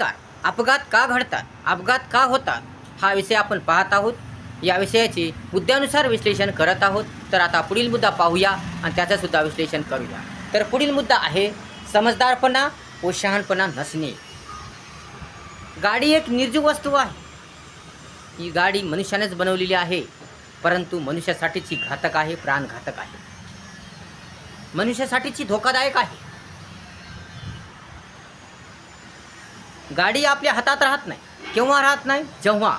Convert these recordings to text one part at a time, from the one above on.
नमस्कार. अपघात का घडतात? अपघात का होतात? हा विषय आपण पाहत आहोत. या विषयाचे मुद्द्यानुसार विश्लेषण करत आहोत. तर आता पुढील मुद्दा पाहूया आणि त्याचं सुद्धा विश्लेषण करूया. तर पुढील मुद्दा आहे समजदारपणा व शहाणपणा नसणे. गाडी एक निर्जीव वस्तू आहे. ही गाडी मनुष्यानेच बनवलेली आहे परंतु मनुष्यासाठीची घातक आहे प्राणघातक आहे. मनुष्यासाठीची धोकादायक आहे. गाडी आपल्या हातात राहत नाही. केव्हा राहत नाही? जेव्हा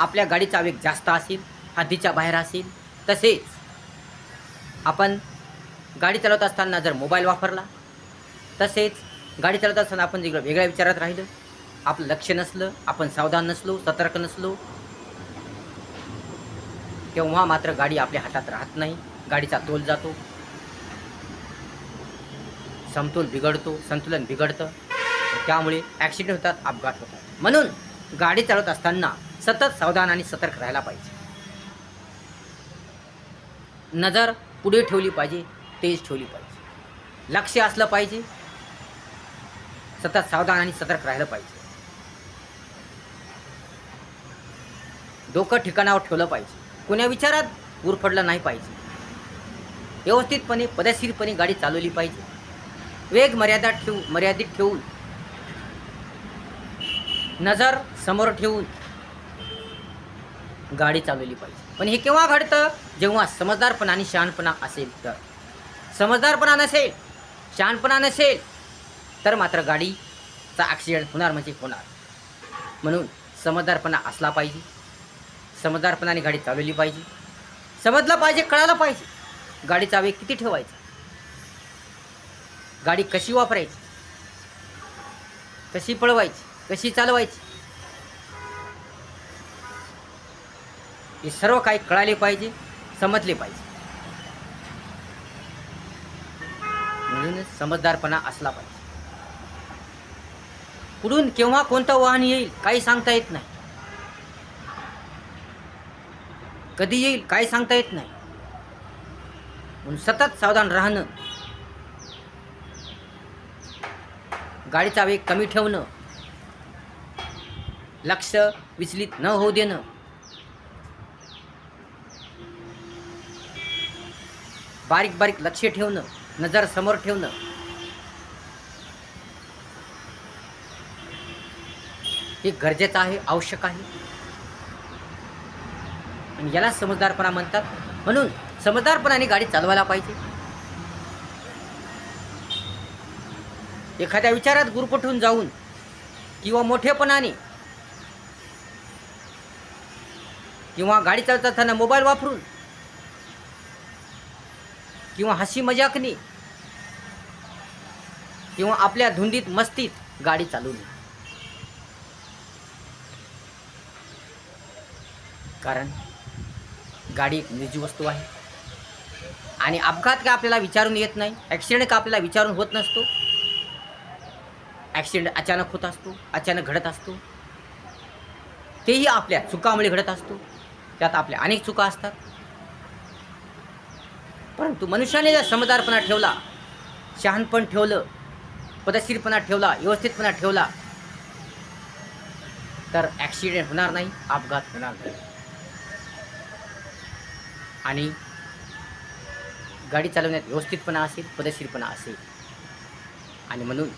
आपल्या गाडीचा वेग जास्त असेल हद्दीच्या बाहेर असेल तसेच आपण गाडी चालवत असताना जर मोबाईल वापरला तसेच गाडी चालवत असताना आपण जिकडं वेगळ्या विचारात राहिलं आपलं लक्ष नसलं आपण सावधान नसलो सतर्क नसलो तेव्हा मात्र गाडी आपल्या हातात राहत नाही गाडीचा तोल जातो समतोल बिघडतो संतुलन बिघडतं. त्यामुळे ॲक्सिडेंट होतात अपघात होतात. म्हणून गाडी चालवत असताना सतत सावधान आणि सतर्क राहायला पाहिजे. नजर पुढे ठेवली पाहिजे तेज ठेवली पाहिजे. लक्ष असलं पाहिजे. सतत सावधान आणि सतर्क राहिलं पाहिजे. डोकं ठिकाणावर ठेवलं पाहिजे. कोण्या विचारात उरफडलं नाही पाहिजे. व्यवस्थितपणे पदशीरपणे गाडी चालवली पाहिजे. वेग मर्यादा ठेवू मर्यादित ठेवून नजर समोर ठेवून गाडी चालवली पाहिजे. पण हे केव्हा घडतं? जेव्हा समजदारपणा आणि शहाणपणा असेल तर. समजदारपणा नसेल शहाणपणा नसेल तर मात्र गाडीचा ॲक्सिडेंट होणार म्हणजे होणार. म्हणून समजदारपणा असला पाहिजे. समजदारपणाने गाडी चालवली पाहिजे. समजलं पाहिजे कळालं पाहिजे. गाडीचा वेग किती ठेवायचा? गाडी कशी वापरायची? कशी पळवायची? कशी चालवायची? हे सर्व काही कळाले पाहिजे समजले पाहिजे. म्हणूनच समजदारपणा असला पाहिजे. पुढून केव्हा कोणतं वाहन येईल काही सांगता येत नाही. कधी येईल काही सांगता येत नाही. म्हणून सतत सावधान राहणं. गाडीचा वेग कमी ठेवणं. लक्ष विचलित न होऊ देणं. बारीक बारीक लक्ष ठेवणं नजर समोर ठेवणं. हे गरजेचं आहे आवश्यक आहे. आणि याला समजदारपणा म्हणतात. म्हणून समजदारपणाने गाडी चालवायला पाहिजे. एखाद्या विचारात गुरपटून जाऊन किंवा मोठेपणाने किंवा गाडी चालत असताना मोबाईल वापरून किंवा हसी मजाकनी किंवा आपल्या धुंदीत मस्तीत गाडी चालवली. कारण गाडी एक निजी वस्तू आहे. आणि अपघात का आपल्याला विचारून येत नाही ॲक्सिडेंट का आपल्याला विचारून होत नसतो. ॲक्सिडेंट अचानक होत असतो अचानक घडत असतो. तेही आपल्या चुकामुळे घडत असतो. त्यात आपल्या अनेक चुका असतात. परंतु मनुष्याने जर समजदारपणा ठेवला शहाणपण ठेवलं पदशीरपणा ठेवला व्यवस्थितपणा ठेवला तर ॲक्सिडेंट होणार नाही अपघात होणार नाही. आणि गाडी चालवण्यात व्यवस्थितपणा असेल पदशीरपणा असेल. आणि म्हणून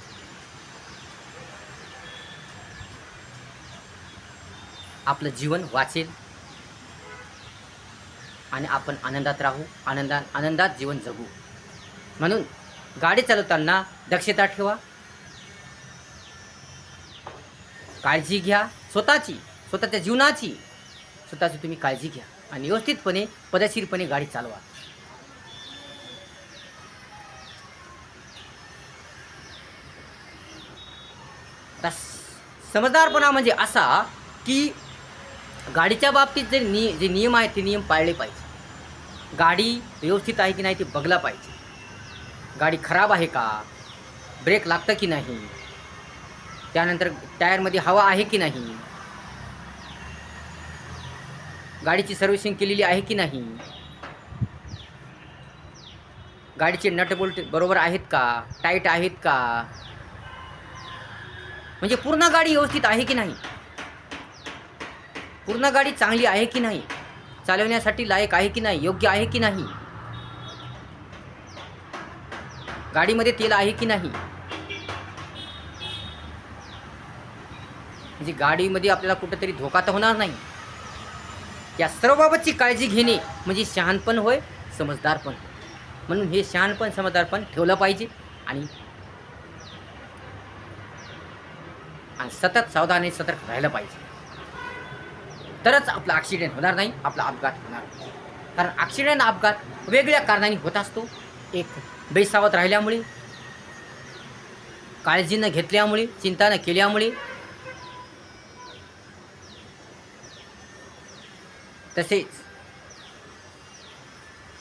आपलं जीवन वाचेल. आणि आपण आनंदात राहू आनंदा आनंदात जीवन जगू. म्हणून गाडी चालवताना दक्षता ठेवा. काळजी घ्या. स्वतःची स्वतःच्या जीवनाची स्वतःची तुम्ही काळजी घ्या आणि व्यवस्थितपणे पदशीरपणे गाडी चालवा. समजदारपणा म्हणजे असा की गाडीच्या बाबतीत जे नि जे नियम आहेत ते नियम पाळले पाहिजे. गाडी व्यवस्थित आहे की नाही ते बघला पाहिजे. गाडी खराब आहे का? ब्रेक लागतं की नाही? त्यानंतर टायरमध्ये हवा आहे की नाही? गाडीची सर्व्हिसिंग केलेली आहे की नाही? गाडीचे नटबोल्ट बरोबर आहेत का? टाईट आहेत का? म्हणजे पूर्ण गाडी व्यवस्थित आहे की नाही? पूर्ण गाडी चांगली आहे की नाही? चालवण्यासाठी लायक आहे की नाही योग्य आहे की नाही? गाडीमध्ये तेल आहे की नाही? म्हणजे गाडीमध्ये आपल्याला कुठेतरी धोका तर होणार नाही. या सर्वबाबतची काळजी घेणे म्हणजे शहाणपण होय समजदारपण. म्हणून हे शहाणपण समजदारपण ठेवलं पाहिजे आणि आणि सतत सावधान सतर्क राहिलं पाहिजे. तरच आपला ॲक्सिडेंट होणार नाही आपला अपघात होणार नाही. कारण ॲक्सिडेंट अपघात वेगळ्या कारणाने होत असतो. एक बेसावत राहिल्यामुळे काळजी न घेतल्यामुळे चिंता न केल्यामुळे तसेच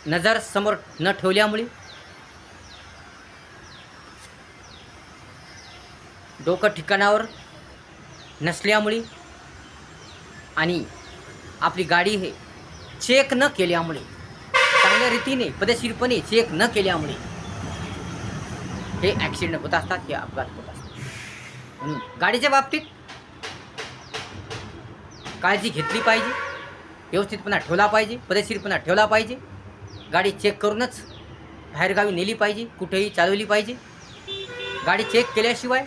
नजर समोर न ठेवल्यामुळे डोकं ठिकाणावर नसल्यामुळे आणि आपली गाडी हे चेक न केल्यामुळे चांगल्या रीतीने पदशीरपणे चेक न केल्यामुळे हे ॲक्सिडेंट होत असतात हे अपघात होत असतात. म्हणून गाडीच्या बाबतीत काळजी घेतली पाहिजे व्यवस्थितपणा ठेवला पाहिजे पदशीरपणा ठेवला पाहिजे गाडी चेक करूनच बाहेरगावी नेली पाहिजे कुठेही चालवली पाहिजे. गाडी चेक केल्याशिवाय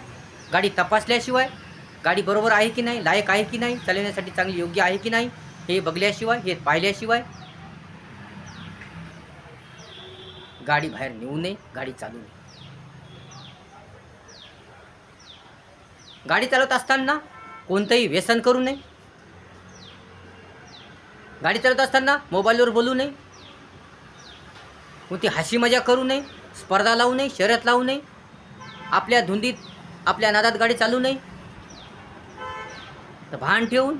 गाडी तपासल्याशिवाय गाडी बरोबर आहे की नाही लायक आहे की नाही चालवण्यासाठी चांगली योग्य आहे की नाही हे बघल्याशिवाय हे पाहिल्याशिवाय गाडी बाहेर नेऊ नये गाडी चालू नये. गाडी चालवत असताना कोणतंही व्यसन करू नये. गाडी चालवत असताना मोबाईलवर बोलू नये. कोणती हशी मजा करू नये स्पर्धा लावू नये शर्यत लावू नये. आपल्या धुंदीत आपल्या नादात गाडी चालू नये. तर भान ठेवून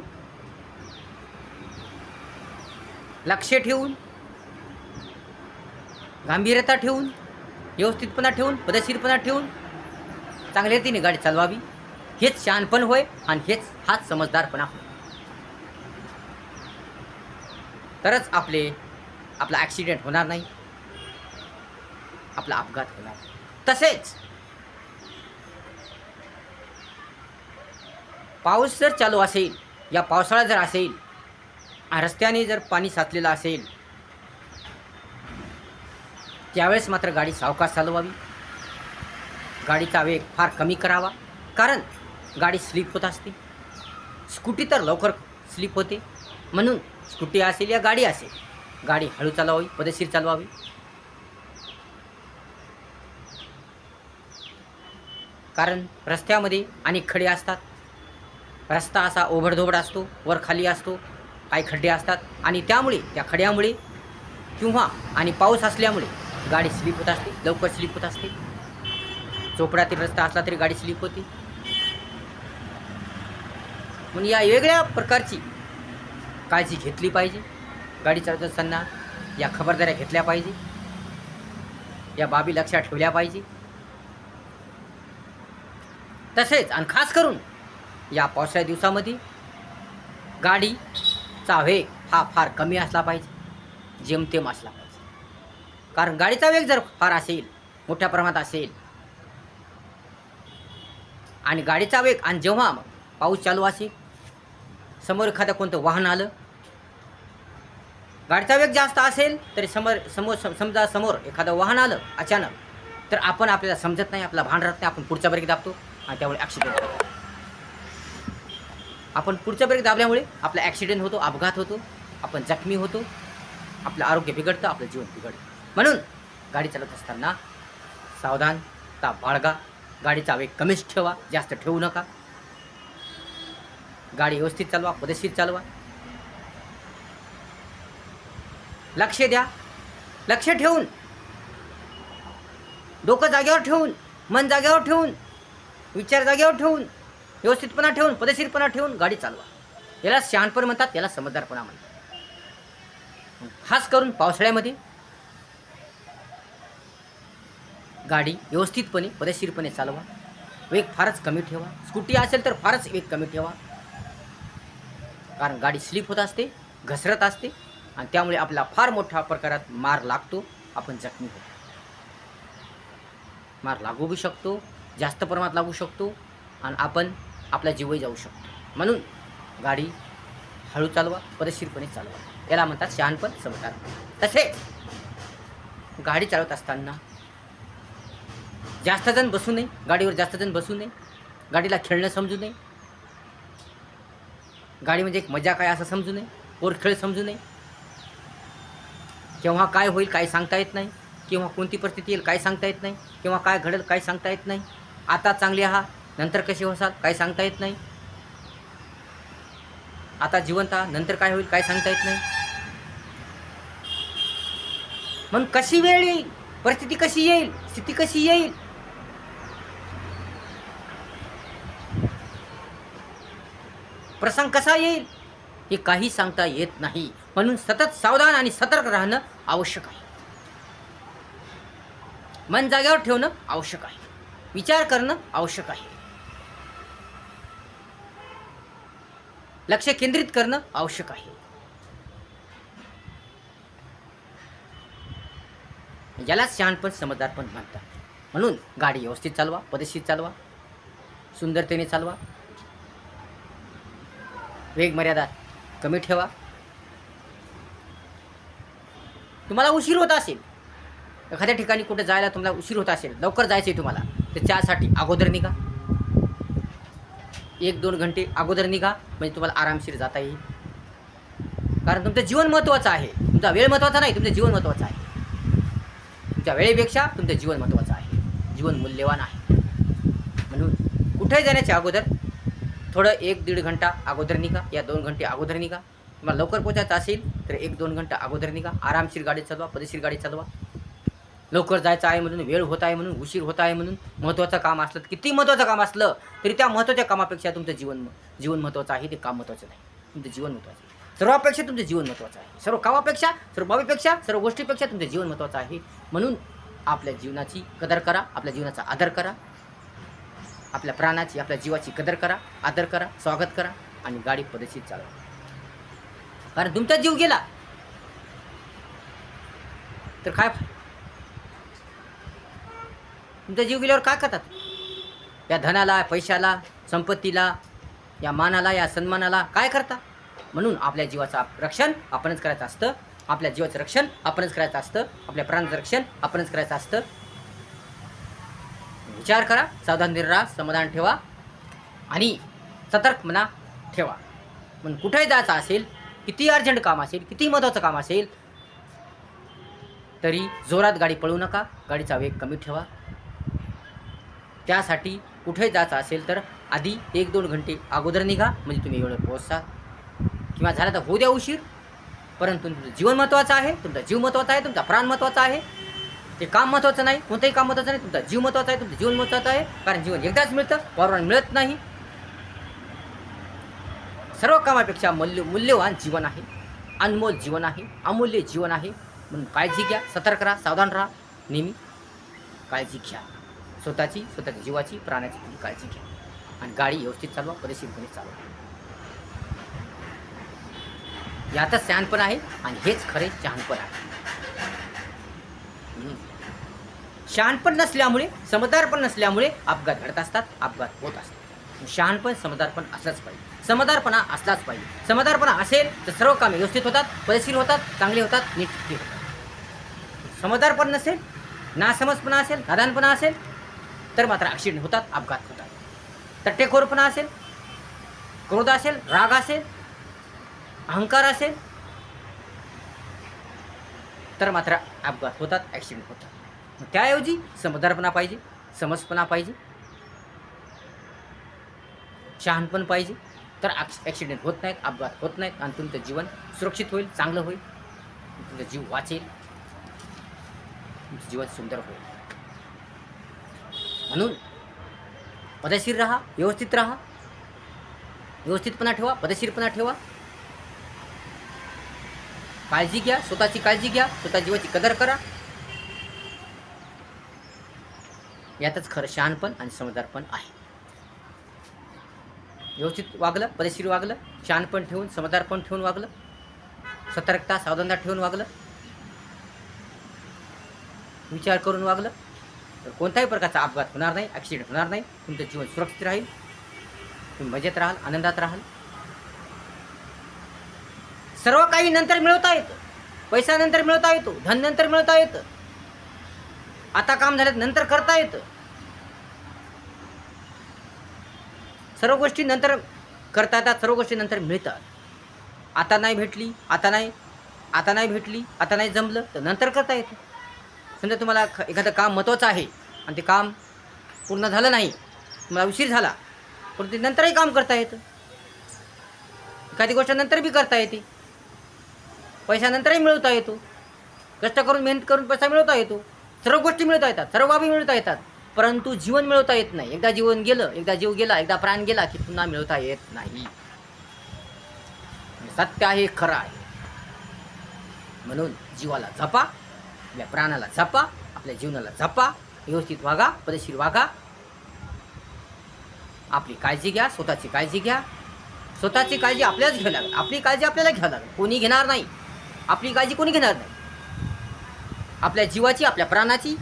लक्ष ठेवून गांभीर्यता ठेवून व्यवस्थितपणा ठेवून पदशीरपणा ठेवून चांगल्या रीतीने गाडी चालवावी. हेच शहाणपण होय आणि हेच हाच समजदारपणा होय. तरच आपले आपला ॲक्सिडेंट होणार नाही. आपला अपघात होणार तसेच पाऊस जर चालू असेल या पावसाळा जर असेल रस्त्याने जर पाणी साचलेलं असेल त्यावेळेस मात्र गाडी सावकाश चालवावी. गाडीचा वेग फार कमी करावा कारण गाडी स्लिप होत असते. स्कूटी तर लवकर स्लिप होते. म्हणून स्कूटी असेल या गाडी असेल गाडी हळू चालवावी पदशीर चालवावी. कारण रस्त्यामध्ये अनेक खडे असतात. रस्ता असा ओबडधोबड असतो वर खाली असतो काही खड्डे असतात आणि त्यामुळे त्या खड्यामुळे किंवा आणि पाऊस असल्यामुळे गाडी स्लिप होत असते लवकर स्लिप होत असते. चोपड्यातील रस्ता असला तरी गाडी स्लिप होते. म्हणून या वेगळ्या प्रकारची काळजी घेतली पाहिजे. गाडी चालवत असताना या खबरदाऱ्या घेतल्या पाहिजे. या बाबी लक्षात ठेवल्या पाहिजे. तसेच आणि खास करून या पावसाळ्या दिवसामध्ये गाडीचा वेग हा फार कमी असला पाहिजे जेमतेम असला पाहिजे. कारण गाडीचा वेग जर फार असेल मोठ्या प्रमाणात असेल आणि गाडीचा वेग आणि जेव्हा पाऊस चालू असेल समोर एखादं कोणतं वाहन आलं गाडीचा वेग जास्त असेल तरी समोर समोर सम- समजा समोर एखादं वाहन आलं अचानक तर आपण आपल्याला समजत नाही आपला भान राहत नाही आपण पुढच्या ब्रेक दाबतो आणि त्यामुळे ॲक्सिडेंट होतो. आपण पुढचा ब्रेक दाबल्यामुळे आपला ॲक्सिडेंट होतो अपघात होतो आपण जखमी होतो आपलं आरोग्य बिघडतं आपलं जीवन बिघडतं. म्हणून गाडी चालवत असताना सावधानता बाळगा. गाडीचा वेग कमीच ठेवा जास्त ठेवू नका. गाडी व्यवस्थित चालवा पदशीर चालवा. लक्ष द्या. लक्ष ठेवून. डोकं जागेवर ठेवून मन जागेवर ठेवून विचार जागेवर ठेवून. व्यवस्थितपणा ठेवून पदशीरपणा ठेवून गाडी चालवा. याला शहाणपण म्हणतात याला समजदारपणा म्हणतात. खास करून पावसाळ्यामध्ये गाडी व्यवस्थितपणे पदशीरपणे चालवा. वेग फारच कमी ठेवा. स्कूटी असेल तर फारच वेग कमी ठेवा. कारण गाडी स्लिप होत असते घसरत असते आणि त्यामुळे आपला फार मोठ्या प्रकारात मार लागतो. आपण जखमी होतो. मार लागू बी शकतो जास्त प्रमाणात लागू शकतो. आणि आपण आपला जीवही जाऊ शकतो. म्हणून गाडी हळू चालवा पदशीरपणे चालवा. याला म्हणतात शहाणपण समजदार तसे गाडी चालवत असताना जास्त जण बसू नये गाडीवर जास्त जण बसू नये गाडीला खेळणं समजू नये गाडी म्हणजे एक मजा काय असं समजू नये पोर खेळ समजू नये. केव्हा काय होईल काय सांगता येत नाही किंवा कोणती परिस्थिती येईल काय सांगता येत नाही किंवा काय घडेल काय सांगता येत नाही. आता चांगले आहात नंतर कसे होसाल काय सांगता येत नाही. आता जिवंत नंतर काय होईल काय सांगता येत नाही. म्हणून कशी वेळ येईल? परिस्थिती कशी येईल? स्थिती कशी येईल? प्रसंग कसा येईल? हे काही सांगता येत नाही. म्हणून सतत सावधान आणि सतर्क राहणं आवश्यक आहे. मन जाग्यावर ठेवणं आवश्यक आहे. विचार करणं आवश्यक आहे. लक्ष केंद्रित करणं आवश्यक आहे. यालाच शहाणपण समजदारपण म्हणतात. म्हणून गाडी व्यवस्थित चालवा पदशीर चालवा सुंदरतेने चालवा. वेग मर्यादा कमी ठेवा. तुम्हाला उशीर होत असेल. एखाद्या ठिकाणी कुठे जायला तुम्हाला उशीर होत असेल लवकर जायचं आहे तुम्हाला तर त्यासाठी अगोदर निघा. एक दोन घंटे अगोदर निघा म्हणजे तुम्हाला आरामशीर जाता येईल. कारण तुमचं जीवन महत्त्वाचं आहे. तुमचा वेळ महत्त्वाचा नाही तुमचं जीवन महत्त्वाचं आहे. तुमच्या वेळेपेक्षा तुमचं जीवन महत्त्वाचं आहे. जीवन मूल्यवान आहे. म्हणून कुठे जाण्याच्या अगोदर थोडं एक दीड घंटा अगोदर निघा या दोन घंटे अगोदर निघा. तुम्हाला लवकर पोचायचं असेल तर एक दोन घंटा अगोदर निघा. आरामशीर गाडी चालवा पदेशीर गाडी चालवा. लवकर जायचं आहे म्हणून वेळ होत आहे म्हणून उशीर होत आहे म्हणून महत्त्वाचं काम असलं किती महत्त्वाचं काम असलं तरी त्या महत्त्वाच्या कामापेक्षा तुमचं जीवन जीवन महत्त्वाचं आहे ते काम महत्त्वाचं नाही. तुमचं जीवन महत्त्वाचं आहे. सर्वापेक्षा तुमचं जीवन महत्त्वाचं आहे. सर्व कामापेक्षा सर्व बाबीपेक्षा सर्व गोष्टीपेक्षा तुमचं जीवन महत्त्वाचं आहे. म्हणून आपल्या जीवनाची कदर करा आपल्या जीवनाचा आदर करा. आपल्या प्राणाची आपल्या जीवाची कदर करा आदर करा स्वागत करा आणि गाडी पद्धतशीर चालवा. कारण तुमचा जीव गेला तर काय तुमचा जीव गेल्यावर काय करतात या धनाला पैशाला संपत्तीला या मानाला या सन्मानाला काय करता? म्हणून आपल्या जीवाचं रक्षण आपणच करायचं असतं. आपल्या जीवाचं रक्षण आपणच करायचं असतं. आपल्या प्राणाचं रक्षण आपणच करायचं असतं. विचार करा सावधान राहा समाधान ठेवा आणि सतर्क मना ठेवा. म्हणून कुठेही जायचं असेल किती अर्जंट काम असेल किती महत्त्वाचं काम असेल तरी जोरात गाडी पळू नका. गाडीचा वेग कमी ठेवा. त्यासाठी कुठे जायचं असेल तर आधी एक दोन घंटे अगोदर निघा म्हणजे तुम्ही वेळेवर पोहोचता. किंवा झाला तर होऊ द्या उशीर. परंतु तुमचं जीवन महत्त्वाचं आहे तुमचा जीव महत्त्वाचा आहे तुमचा प्राण महत्त्वाचा आहे. ते काम महत्त्वाचं नाही कोणतंही काम महत्त्वाचं नाही तुमचा जीव महत्त्वाचा आहे तुमचं जीवन महत्त्वाचं आहे. कारण जीवन एकदाच मिळतं वारंवार मिळत नाही. सर्व कामापेक्षा मूल्य मूल्यवान जीवन आहे. अनमोल जीवन आहे अमूल्य जीवन आहे. म्हणून काळजी घ्या सतर्क राहा सावधान राहा. नेहमी काळजी घ्या. स्वतःची स्वतःच्या जीवाची प्राण्याची तुम्ही काळजी घ्या. आणि गाडी व्यवस्थित चालवा पदेशीरपणे चालवा. यातच शहाणपण आहे आणि हेच खरे शहाणपण आहे. शहाणपण नसल्यामुळे समजदारपण नसल्यामुळे अपघात घडत असतात अपघात होत असतात. शहाणपण समजदारपण असलंच पाहिजे. समजदारपणा असलाच पाहिजे. समजदारपणा असेल तर सर्व कामे व्यवस्थित होतात पदेशीर होतात चांगले होतात नीट होतात. समजदारपण नसेल नासमजपणा असेल नादानपणा असेल तर मात्र ॲक्सिडेंट होतात अपघात होतात. तर टेखोरपणा असेल क्रोध असेल राग असेल अहंकार असेल तर मात्र अपघात होतात ॲक्सिडेंट होतात. त्याऐवजी समजदारपणा पाहिजे समजपणा पाहिजे शहाणपण पाहिजे. तर ॲक्सिडेंट होत नाहीत अपघात होत नाहीत आणि तुमचं जीवन सुरक्षित होईल चांगलं होईल. तुमचा जीव वाचेल. तुमचं जीवन सुंदर होईल. म्हणून पदशीर राहा व्यवस्थित राहा. व्यवस्थितपणा ठेवा पदशीरपणा ठेवा. काळजी घ्या स्वतःची काळजी घ्या स्वतः जीवाची कदर करा. यातच खरं शहाणपण आणि समजदारपण आहे. व्यवस्थित वागलं पदेशीर वागलं शहाणपण ठेवून समजदारपण ठेवून वागलं. सतर्कता सावधानता ठेवून वागलं. विचार करून वागलं. तर कोणत्याही प्रकारचा अपघात होणार नाही ॲक्सिडेंट होणार नाही. तुमचं जीवन सुरक्षित राहील. तुम्ही मजेत राहाल आनंदात राहाल. सर्व काही नंतर मिळवता येतं. पैसा नंतर मिळवता येतो धन नंतर मिळवता येतं. आता काम झालं नंतर करता येतं. सर्व गोष्टी नंतर करता येतात सर्व गोष्टी नंतर मिळतात. आता नाही भेटली आता नाही आता नाही भेटली आता नाही जमलं तर नंतर करता येतं. समजा तुम्हाला ख- एखादं काम महत्त्वाचं आहे आणि ते काम पूर्ण झालं नाही तुम्हाला उशीर झाला पण ते नंतरही काम करता येतं. एखादी गोष्ट नंतर बी करता येते. पैसा नंतरही मिळवता येतो. कष्ट करून मेहनत करून पैसा मिळवता येतो. सर्व गोष्टी मिळवता येतात सर्व बाबी मिळवता येतात. परंतु जीवन मिळवता येत नाही. एकदा जीवन गेलं एकदा जीव गेला एकदा प्राण गेला की पुन्हा मिळवता येत नाही. सत्य आहे खरं आहे. म्हणून जीवाला जपा. आपल्या प्राणाला जपा आपल्या जीवनाला जपा व्यवस्थित वागा पदशीर वागा. आपली काळजी घ्या स्वतःची काळजी घ्या. स्वतःची काळजी आपल्यालाच घ्यावी लागेल. आपली काळजी आपल्याला घ्यावी लागेल. कोणी घेणार नाही. आपली काळजी कोणी घेणार नाही. आपल्या जीवाची आपल्या प्राणाची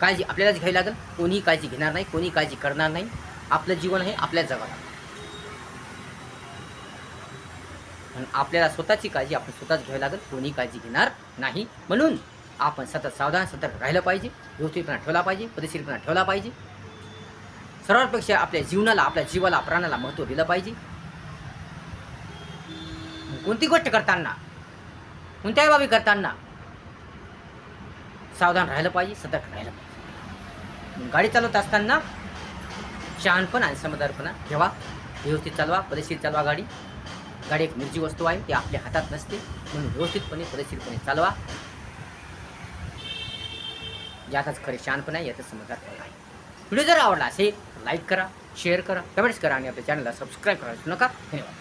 काळजी आपल्यालाच घ्यावी लागेल. कोणीही काळजी घेणार नाही कोणी काळजी करणार नाही. आपलं जीवन हे आपल्याच जगाला म्हणून आपल्याला स्वतःची काळजी आपण स्वतःच घ्यावी लागेल. कोणी काळजी घेणार नाही. म्हणून आपण सतत सावधान सतर्क राहिलं पाहिजे व्यवस्थितपणा ठेवला पाहिजे पदशीरपणा ठेवला पाहिजे. सर्वांपेक्षा आपल्या जीवनाला आपल्या जीवाला प्राणाला महत्त्व दिलं पाहिजे. कोणती गोष्ट करताना कोणत्याही बाबी करताना सावधान राहिलं पाहिजे सतर्क राहिलं पाहिजे. गाडी चालवत असताना शहाणपण आणि समजदारपणा ठेवा. व्यवस्थित चालवा पदशीर चालवा गाडी. गाडी एक निर्जी वस्तू आहे ती आपल्या हातात नसते. म्हणून व्यवस्थितपणे पदशीरपणे चालवा. यातच खरे शानपण आहे यातच समजदारपणा आहे. व्हिडिओ जर आवडला असेल लाईक करा शेअर करा कमेंट्स करा आणि आपल्या चॅनलला सबस्क्राईब करायचं नका. धन्यवाद.